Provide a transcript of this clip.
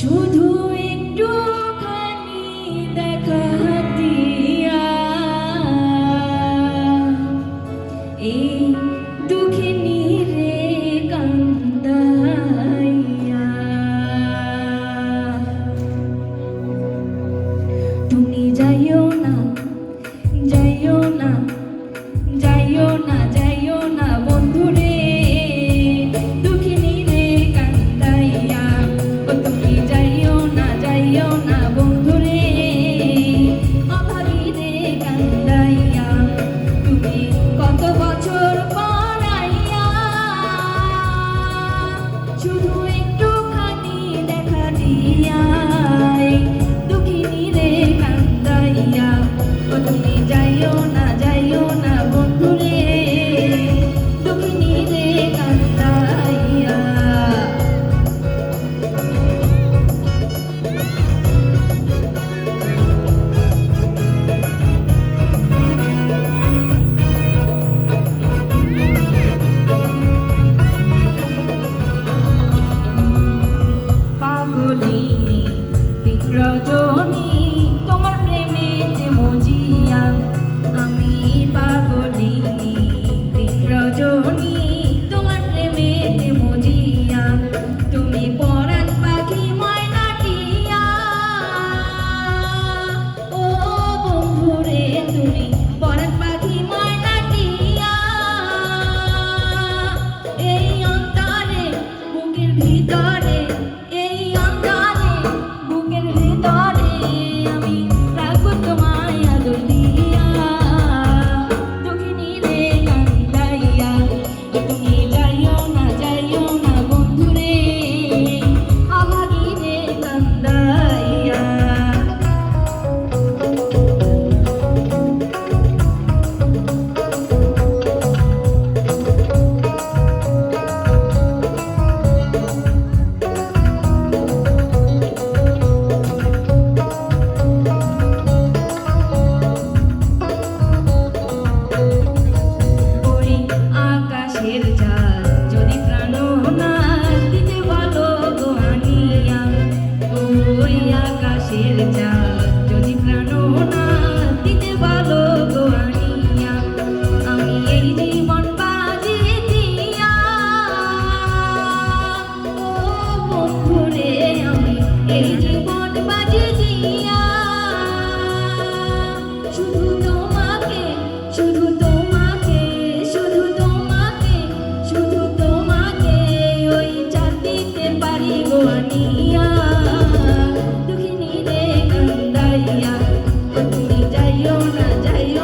শুধু একটু খানি দেখা দিয়া। এই দুঃখিনী রে কান্দাইয়া। তুমি ভিতরে এই অন্তরে বুকের ভিতরে আমি দিতে ভালো আমি এই শুধু শুধু ওই যাইও না যাইও